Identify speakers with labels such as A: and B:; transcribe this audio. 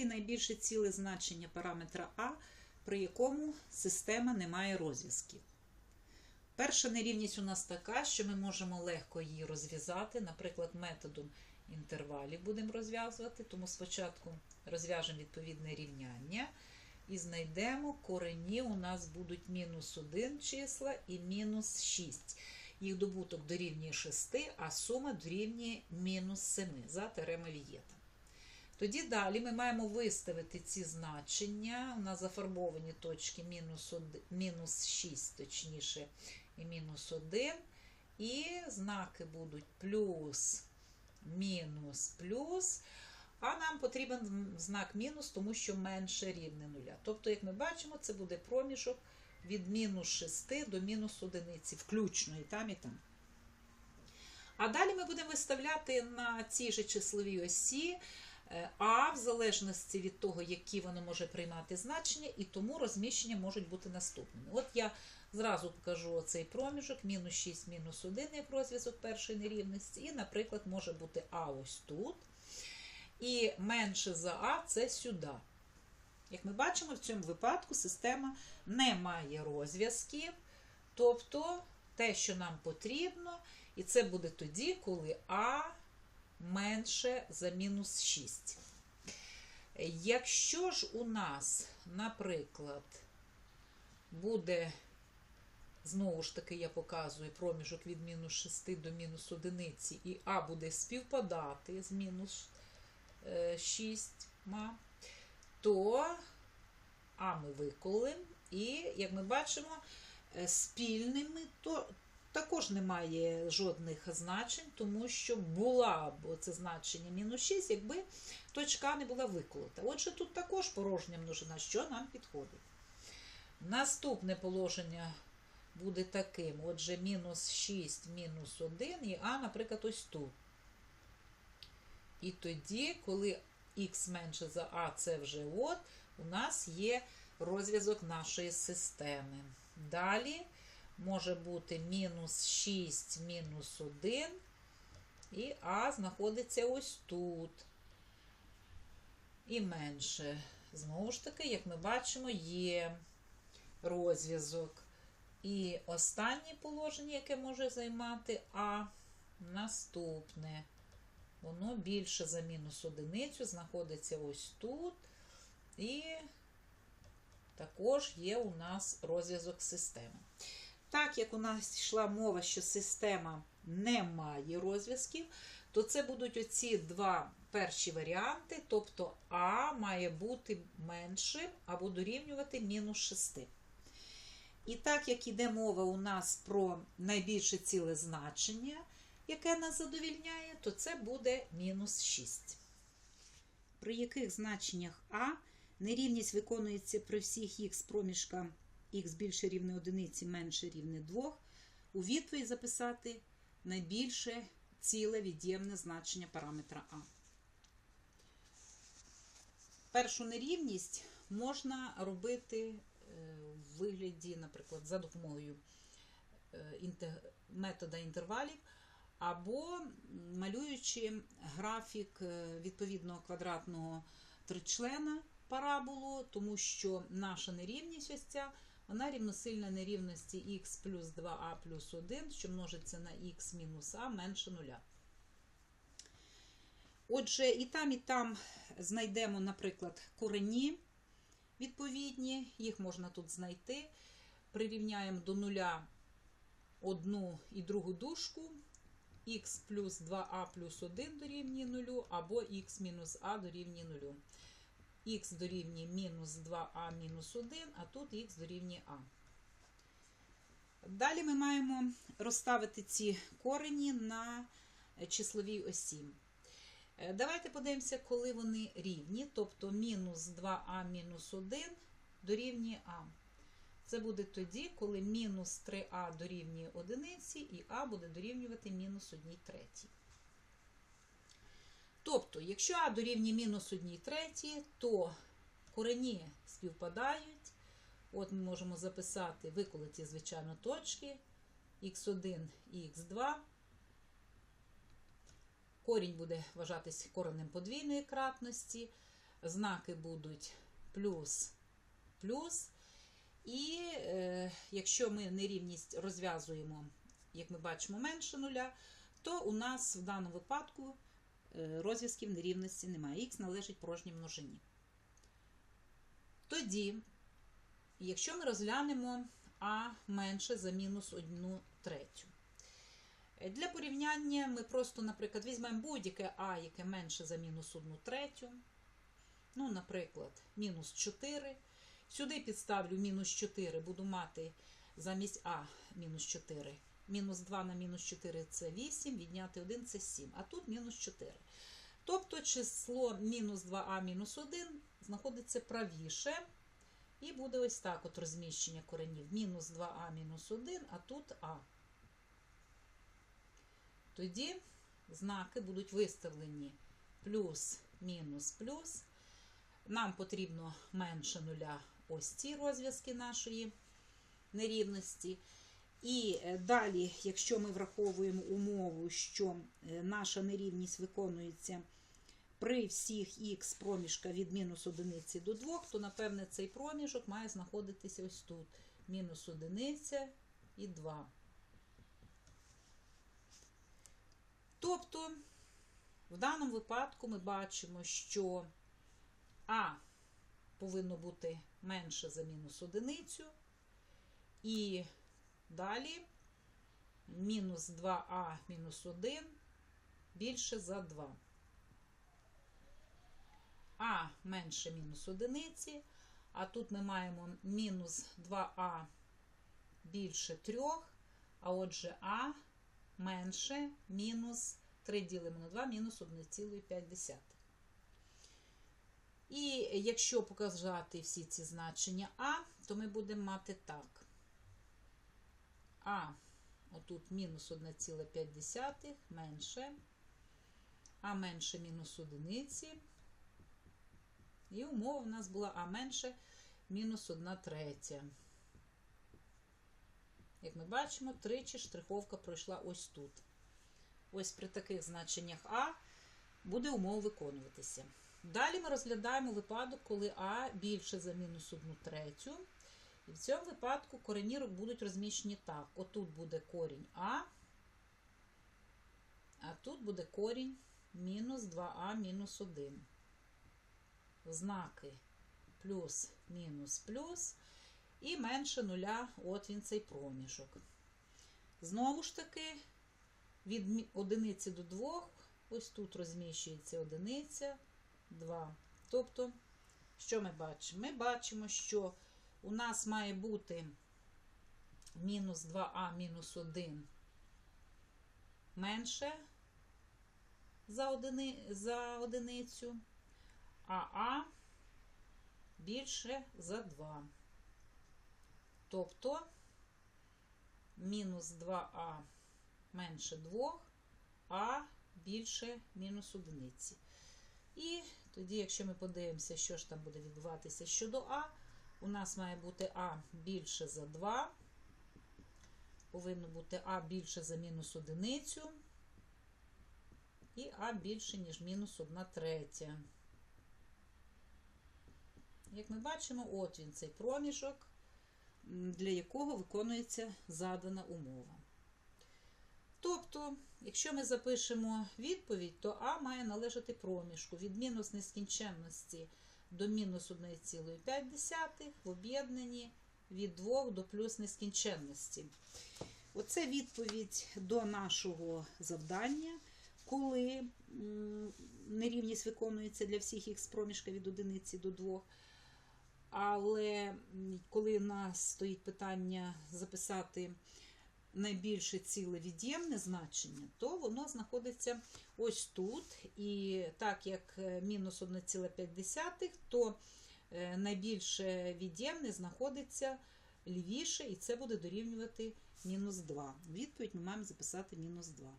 A: знайти найбільше ціле значення параметра А, при якому система не має розв'язків. Перша нерівність у нас така, що ми можемо легко її розв'язати, наприклад, методом інтервалів будемо розв'язувати, тому спочатку розв'яжемо відповідне рівняння і знайдемо корені. У нас будуть мінус 1 числа і мінус 6. Їх добуток дорівнює 6, а сума дорівнює мінус 7 за теорема Вієта. Тоді далі ми маємо виставити ці значення. У нас зафарбовані точки мінус, 1, мінус 6, точніше, і мінус 1. І знаки будуть плюс, мінус, плюс. А нам потрібен знак мінус, тому що менше рівне нуля. Тобто, як ми бачимо, це буде проміжок від мінус 6 до мінус 1, включно і там, і там. А далі ми будемо виставляти на цій же числовій осі А в залежності від того, які воно може приймати значення, і тому розміщення можуть бути наступними. От я зразу покажу цей проміжок, мінус 6, мінус 1, як розв'язок першої нерівності. І, наприклад, може бути А ось тут. І менше за А це сюди. Як ми бачимо, в цьому випадку система не має розв'язків, тобто те, що нам потрібно, і це буде тоді, коли А менше за мінус 6. Якщо ж у нас, наприклад, буде, знову ж таки, я показую проміжок від мінус 6 до мінус 1, і А буде співпадати з мінус 6, то А ми виколимо, і, як ми бачимо, спільними, то також немає жодних значень, тому що була б це значення мінус 6, якби точка не була виколота. Отже, тут також порожня множина, що нам підходить. Наступне положення буде таким: отже, мінус 6, мінус 1, і А, наприклад, ось тут. І тоді, коли х менше за А, це вже от, у нас є розв'язок нашої системи. Далі може бути мінус 6, мінус 1, і А знаходиться ось тут. І менше. Знову ж таки, як ми бачимо, є розв'язок. І останнє положення, яке може займати А, наступне. Воно більше за мінус одиницю, знаходиться ось тут. І також є у нас розв'язок системи. Так як у нас йшла мова, що система не має розв'язків, то це будуть оці два перші варіанти, тобто А має бути меншим або дорівнювати мінус 6. І так як іде мова у нас про найбільше ціле значення, яке нас задовільняє, то це буде мінус 6. При яких значеннях А нерівність виконується при всіх х проміжка х більше рівне одиниці, менше рівне 2, у відповідь записати найбільше ціле від'ємне значення параметра А. Першу нерівність можна робити в вигляді, наприклад, за допомогою метода інтервалів, або малюючи графік відповідного квадратного тричлена параболу, тому що наша нерівність ось ця, вона рівносильна нерівності х плюс 2а плюс 1, що множиться на х мінус а менше нуля. Отже, і там, і там знайдемо, наприклад, корені відповідні, їх можна тут знайти. Прирівняємо до нуля одну і другу дужку, х плюс 2а плюс 1 дорівнює 0, або х мінус а дорівнює 0. Х дорівнює мінус 2а мінус 1, а тут х дорівнює а. Далі ми маємо розставити ці корені на числовій осі. Давайте подивимося, коли вони рівні, тобто мінус 2а мінус 1 дорівнює а. Це буде тоді, коли мінус 3а дорівнює 1 і а буде дорівнювати мінус 1 третій. Тобто, якщо а дорівнює мінус 1 третій, то корені співпадають. От ми можемо записати виколоті, звичайно, точки х1 і х2. Корінь буде вважатись коренем подвійної кратності. знаки будуть плюс, плюс. І е, якщо ми нерівність розв'язуємо, як ми бачимо, менше нуля, то у нас в даному випадку розв'язків нерівності немає. Х належить порожній множині. Тоді, якщо ми розглянемо а менше за мінус 1 третю. Е, Для порівняння ми просто, наприклад, візьмемо будь-яке а, яке менше за мінус 1 третю. Ну, наприклад, мінус 4. Сюди підставлю мінус 4, буду мати замість А мінус 4. Мінус 2 на мінус 4 це 8, відняти 1 це 7, а тут мінус 4. Тобто число мінус 2а мінус 1 знаходиться правіше. І буде ось так от розміщення коренів. Мінус 2а мінус 1, а тут А. Тоді знаки будуть виставлені плюс, мінус, плюс. Нам потрібно менше нуля ось ці розв'язки нашої нерівності. І е, далі, якщо ми враховуємо умову, що е, наша нерівність виконується при всіх х проміжка від мінус одиниці до 2, то, напевне, цей проміжок має знаходитися ось тут. Мінус одиниця і 2. Тобто, в даному випадку ми бачимо, що А повинно бути менше за мінус одиницю. І далі мінус 2а мінус 1 більше за 2. А менше мінус одиниці, а тут ми маємо мінус 2а більше 3, а отже А менше мінус 3 ділимо на 2, мінус 1,5. І якщо показати всі ці значення А, то ми будемо мати так. А, отут мінус 1,5 менше, А менше мінус одиниці. І умова в нас була А менше мінус 1 третя. Як ми бачимо, тричі штриховка пройшла ось тут. Ось при таких значеннях А буде умова виконуватися. Далі ми розглядаємо випадок, коли А більше за мінус 1 третю. І в цьому випадку коренірок будуть розміщені так. Отут буде корінь А, а тут буде корінь мінус 2а мінус 1. Знаки плюс, мінус, плюс. І менше нуля, от він цей проміжок. Знову ж таки, від одиниці до 2, ось тут розміщується одиниця, 2. Тобто, що ми бачимо? Ми бачимо, що у нас має бути мінус 2а мінус 1 менше за, одини, за одиницю, а А більше за 2. Тобто мінус 2а менше 2, а більше мінус одиниці. І тоді, якщо ми подивимося, що ж там буде відбуватися щодо А, у нас має бути А більше за 2, повинно бути А більше за мінус одиницю, і А більше, ніж мінус 1 третя. Як ми бачимо, от він цей проміжок, для якого виконується задана умова. Тобто, якщо ми запишемо відповідь, то А має належати проміжку від мінус нескінченності до мінус 1,5 в об'єднанні від 2 до плюс нескінченності. Оце відповідь до нашого завдання, коли нерівність виконується для всіх х проміжка від 1 до 2. Але коли в нас стоїть питання записати найбільше ціле від'ємне значення, то воно знаходиться ось тут. І так як мінус 1,5, то найбільше від'ємне знаходиться лівіше, і це буде дорівнювати мінус 2. Відповідь ми маємо записати мінус 2.